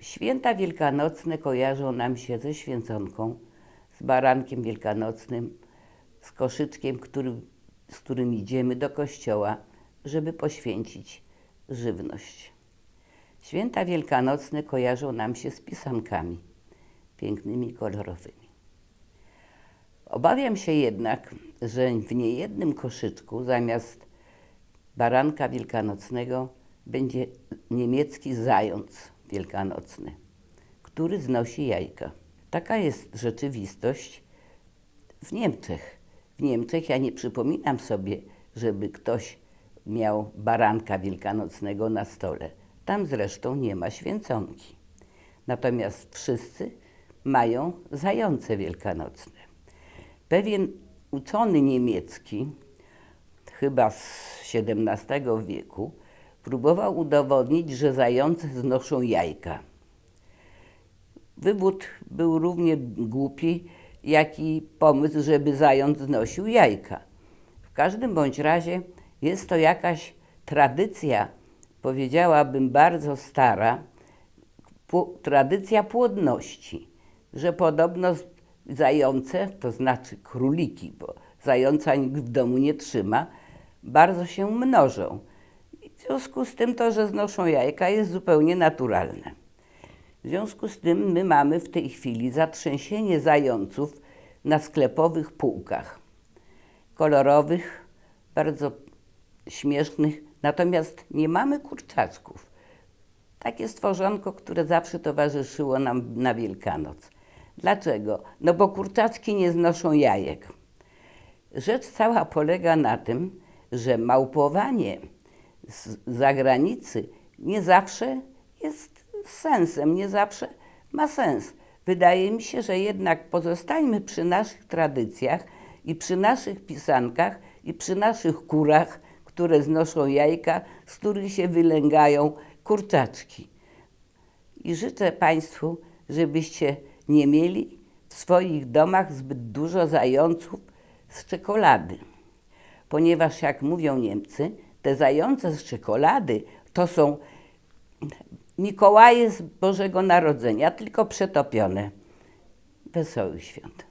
Święta wielkanocne kojarzą nam się ze święconką, z barankiem wielkanocnym, z koszyczkiem, który, z którym idziemy do kościoła, żeby poświęcić żywność. Święta wielkanocne kojarzą nam się z pisankami, pięknymi, kolorowymi. Obawiam się jednak, że w niejednym koszyczku zamiast baranka wielkanocnego będzie niemiecki zając wielkanocny, który znosi jajka. Taka jest rzeczywistość w Niemczech. W Niemczech ja nie przypominam sobie, żeby ktoś miał baranka wielkanocnego na stole. Tam zresztą nie ma święconki. Natomiast wszyscy mają zające wielkanocne. Pewien uczony niemiecki, chyba z XVII wieku, próbował udowodnić, że zające znoszą jajka. Wywód był równie głupi, jak i pomysł, żeby zając znosił jajka. W każdym bądź razie jest to jakaś tradycja, powiedziałabym bardzo stara, tradycja płodności, że podobno zające, to znaczy króliki, bo zająca nikt w domu nie trzyma, bardzo się mnożą. W związku z tym to, że znoszą jajka jest zupełnie naturalne. W związku z tym my mamy w tej chwili zatrzęsienie zająców na sklepowych półkach. Kolorowych, bardzo śmiesznych, natomiast nie mamy kurczaczków. Takie stworzonko, które zawsze towarzyszyło nam na Wielkanoc. Dlaczego? No bo kurczaczki nie znoszą jajek. Rzecz cała polega na tym, że małpowanie z zagranicy nie zawsze jest sensem, nie zawsze ma sens. Wydaje mi się, że jednak pozostańmy przy naszych tradycjach i przy naszych pisankach i przy naszych kurach, które znoszą jajka, z których się wylęgają kurczaczki. I życzę Państwu, żebyście nie mieli w swoich domach zbyt dużo zająców z czekolady. Ponieważ, jak mówią Niemcy, te zające z czekolady to są Mikołaje z Bożego Narodzenia, tylko przetopione. Wesołych świąt.